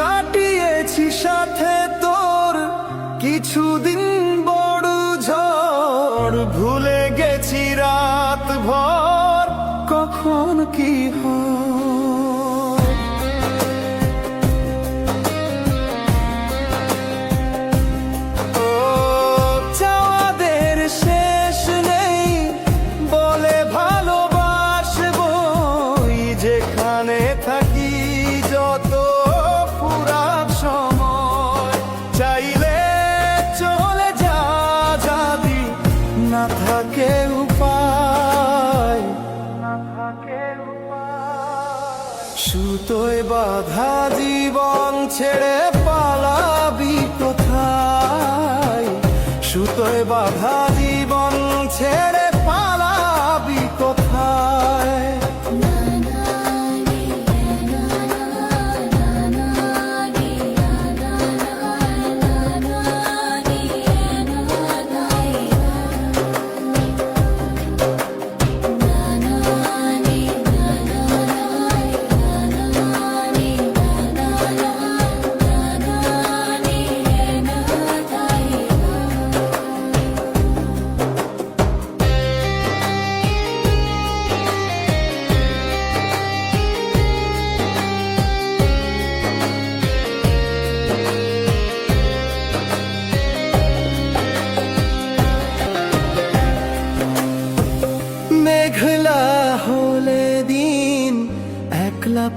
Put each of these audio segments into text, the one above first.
কাটিয়েছি সাথে তোর। কিছুদিন বড় ঝড় ভুলে গেছি রাত ভর। কখন কি হয়? থাকে উপায়। সুতোয় বাধা জীবন ছেড়ে পালাবি কোথায়? সুতোয় বাধা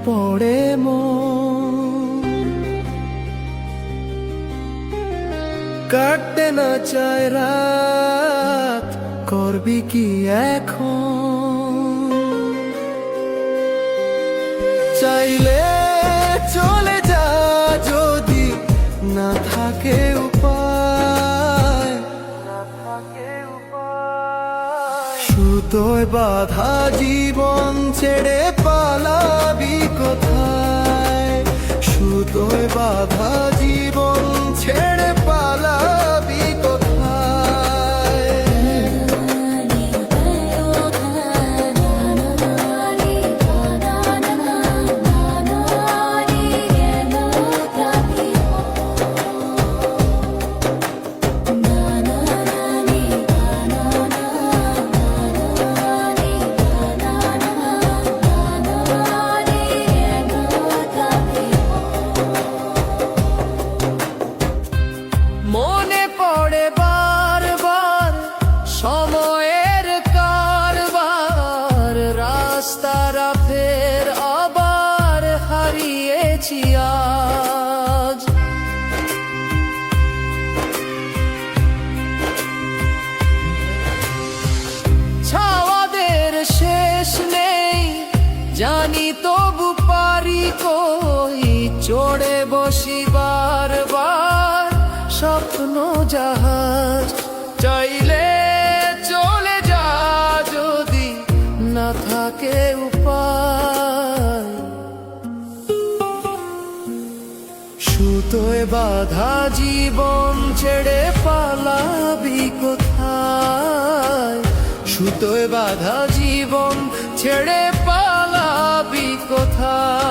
পড়ে মন। কাটতে না চায় রাত করবি কি এখন? চাইলে সুতোয় বাধা জীবন ছেড়ে পালাবি কোথায়? সুতোয় বাধা জীবন ছেড়ে বাধা জীবন ছেড়ে পালাবি কোথায়? সুতোয় বাধা জীবন ছেড়ে পালাবি কোথায়?